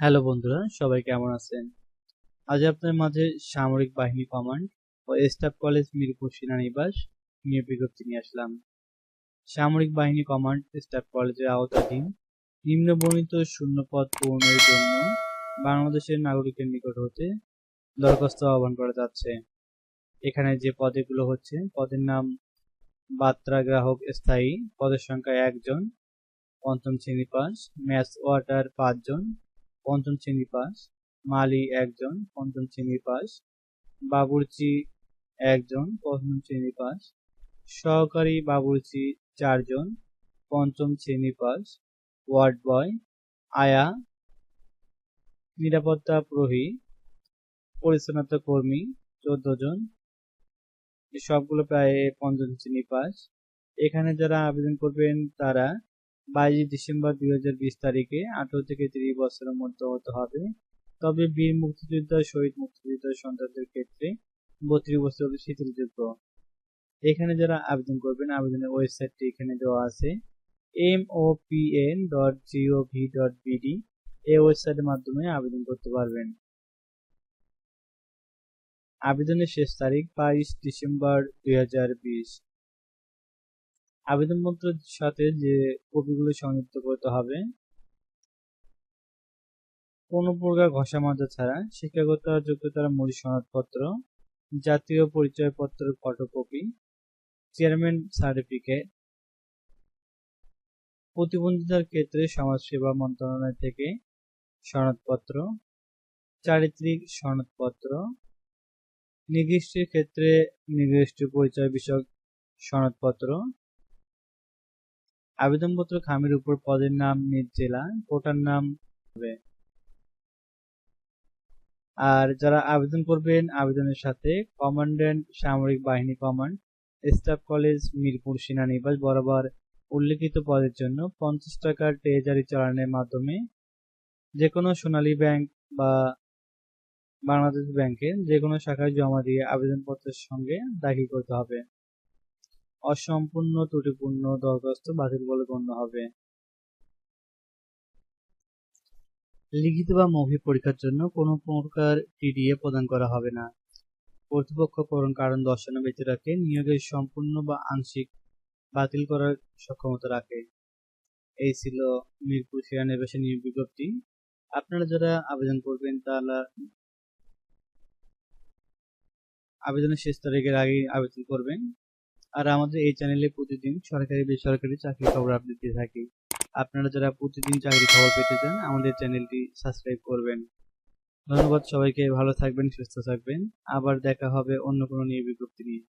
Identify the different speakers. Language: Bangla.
Speaker 1: হ্যালো বন্ধুরা, সবাই কেমন আছেন? আজ আপনার মাঝে সামরিক বাহিনী কমান্ড ও স্টাফ কলেজ মিরপুর সেনানিবাস নিয়ে বিজ্ঞপ্তি নিয়ে আসলাম। সামরিক বাহিনী কমান্ড স্টাফ কলেজের আওতাধীন নিম্নবর্ণিত শূন্যপদ পূরণের জন্য বাংলাদেশের নাগরিকের নিকট হতে দরখাস্ত আহ্বান করা যাচ্ছে। এখানে যে পদেগুলো হচ্ছে, পদের নাম বার্তা গ্রাহক স্থায়ী, পদের সংখ্যা একজন, পঞ্চম শ্রেণি পাস ম্যাথ ওয়াটার পাঁচজন পঞ্চম শ্রেণি পাস, মালি একজন, পঞ্চম শ্রেণি পাস, বাবুর্চি একজন পঞ্চম শ্রেণি পাস, সহকারী বাবুর্চি চারজন, পঞ্চম শ্রেণি পাস, ওয়ার্ড বয়, আয়া, নিরাপত্তা প্রহী পরিচ্ছন্নতা কর্মী চোদ্দ জন সবগুলো প্রায় পঞ্চম শ্রেণি পাস। এখানে যারা আবেদন করবেন তারা বাইশে ডিসেম্বর দুই হাজার বিশ তারিখে আঠারো থেকে তিরিশ বছরের মধ্যে হতে হবে। তবে বীর মুক্তিযোদ্ধা শহীদ মুক্তিযোদ্ধা সন্তানদের ক্ষেত্রে বত্রিশ বছর শিথিলযোগ্য এখানে যারা আবেদন করবেন, আবেদনের ওয়েবসাইটটি এখানে দেওয়া আছে। M O P N dot GOV dot BD এই ওয়েবসাইটের মাধ্যমে আবেদন করতে পারবেন। আবেদনের শেষ তারিখ বাইশ ডিসেম্বর দুই হাজার বিশ। আবেদনপত্রের সাথে যে কপিগুলো সংযুক্ত করতে হবে, কোনো প্রকার ঘষা মাজা ছাড়া শিক্ষাগত যোগ্যতার মূল সনদপত্র, জাতীয় পরিচয়পত্রের ফটোকপি, চেয়ারম্যান সার্টিফিকেট, প্রতিবন্ধিতার ক্ষেত্রে সমাজসেবা মন্ত্রণালয় থেকে সনদপত্র, চারিত্রিক সনদপত্র নির্দিষ্টের ক্ষেত্রে নির্দিষ্ট পরিচয় বিষয়ক সনদপত্র আবেদনপত্র খামের উপর পদের নাম নিজ জেলা কোটার নাম হবে। আর যারা আবেদন করবেন, আবেদনের সাথে কমান্ড্যান্ট সামরিক বাহিনী কমান্ড, স্টাফ কলেজ, মিরপুর সেনানিবাস বরাবর উল্লেখিত পদের জন্য পঞ্চাশ টাকার ট্রেজারি চালানের মাধ্যমে যে কোনো সোনালী ব্যাংক বা বাংলাদেশ ব্যাংকের যে কোনো শাখায় জমা দিয়ে আবেদনপত্রের সঙ্গে দাখিল করতে হবে। অসম্পূর্ণ, ত্রুটিপূর্ণ, দরখাস্ত বাতিল বলে গণ্য হবে। লিখিত বা মৌখিক পরীক্ষার জন্য কোনো প্রকার টিডিএ প্রদান করা হবে না। কর্তৃপক্ষ করণ কারণ দর্শানো ব্যক্তি রাখে নিয়োগের সম্পূর্ণ বা আংশিক বাতিল করার সক্ষমতা রাখে। এই ছিল মিরপুর সেনানিবাসের নিয়োগ বিজ্ঞপ্তি। আপনারা যারা আবেদন করবেন তারা আবেদনের শেষ তারিখের আগে আবেদন করবেন। আর আমাদের এই চ্যানেলে প্রতিদিন সরকারি, বেসরকারি চাকরি খবর আপডেট দিয়ে থাকি। আপনারা যারা প্রতিদিন চাকরি খবর পেতে চান, আমাদের চ্যানেলটি সাবস্ক্রাইব করবেন। ধন্যবাদ সবাইকে, ভালো থাকবেন, সুস্থ থাকবেন। আবার দেখা হবে অন্য কোনো নিয়ে বিজ্ঞপ্তি নিয়ে।